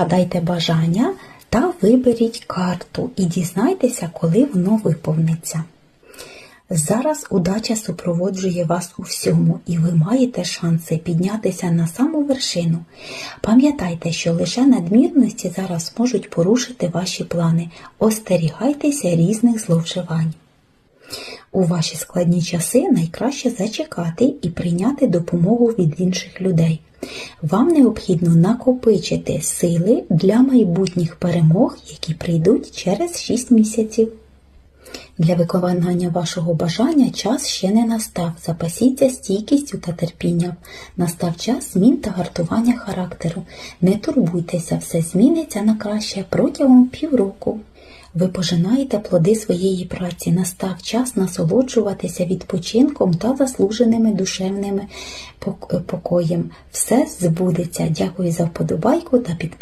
загадайте бажання та виберіть карту і дізнайтеся, коли воно виповниться. Зараз удача супроводжує вас у всьому, і ви маєте шанси піднятися на саму вершину. Пам'ятайте, що лише надмірності зараз можуть порушити ваші плани. Остерігайтеся різних зловживань. У ваші складні часи найкраще зачекати і прийняти допомогу від інших людей. Вам необхідно накопичити сили для майбутніх перемог, які прийдуть через 6 місяців. Для виконання вашого бажання час ще не настав. Запасіться стійкістю та терпінням. Настав час змін та гартування характеру. Не турбуйтеся, все зміниться на краще протягом півроку. Ви пожинаєте плоди своєї праці. Настав час насолоджуватися відпочинком та заслуженими душевними пок- покоєм. Все збудеться. Дякую за вподобайку та підписку.